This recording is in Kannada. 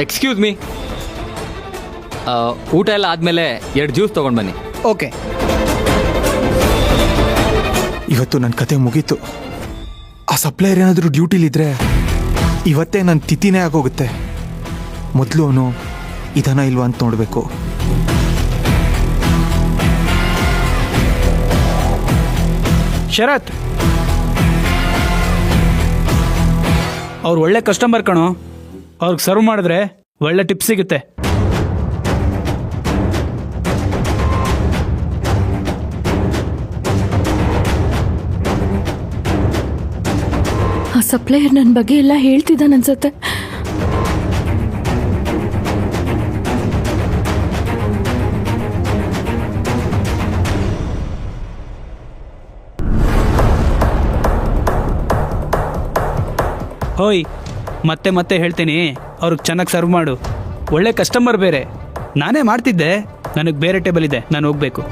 ಎಕ್ಸ್ಕ್ಯೂಸ್ ಮೀ ಊಟ ಎಲ್ಲ ಆದಮೇಲೆ ಎರಡು ಜ್ಯೂಸ್ ತಗೊಂಡ್ ಬನ್ನಿ. ಓಕೆ ಇವತ್ತು ನನ್ನ ಕತೆ ಮುಗೀತು. ಆ ಸಪ್ಲೈಯರ್ ಏನಾದರೂ ಡ್ಯೂಟಿಲಿದ್ರೆ ಇವತ್ತೇ ನನ್ನ ತಿಥಿನೇ ಆಗೋಗುತ್ತೆ. ಮೊದಲು ಅವನು ಇದನ್ನ ಇಲ್ವಾ ಅಂತ ನೋಡಬೇಕು. ಶರತ್! ಅವ್ರು ಒಳ್ಳೆ ಕಸ್ಟಮರ್ ಕಣೋ. ಅವ್ರಿಗೆ ಸರ್ವ್ ಮಾಡಿದ್ರೆ ಒಳ್ಳೆ ಟಿಪ್ ಸಿಗುತ್ತೆ. ಆ ಸಪ್ಲೈಯರ್ ನನ್ನ ಬಗ್ಗೆ ಎಲ್ಲ ಹೇಳ್ತಿದ್ದಾನೆ ಅನ್ಸತ್ತೆ. ಹೋಯ್ ಮತ್ತೆ ಮತ್ತೆ ಹೇಳ್ತೀನಿ, ಅವ್ರಿಗೆ ಚೆನ್ನಾಗಿ ಸರ್ವ್ ಮಾಡು. ಒಳ್ಳೆ ಕಸ್ಟಮರ್ ಬೇರೆ. ನಾನೇ ಮಾಡ್ತಿದ್ದೆ, ನನಗೆ ಬೇರೆ ಟೇಬಲ್ ಇದೆ, ನಾನು ಹೋಗ್ಬೇಕು.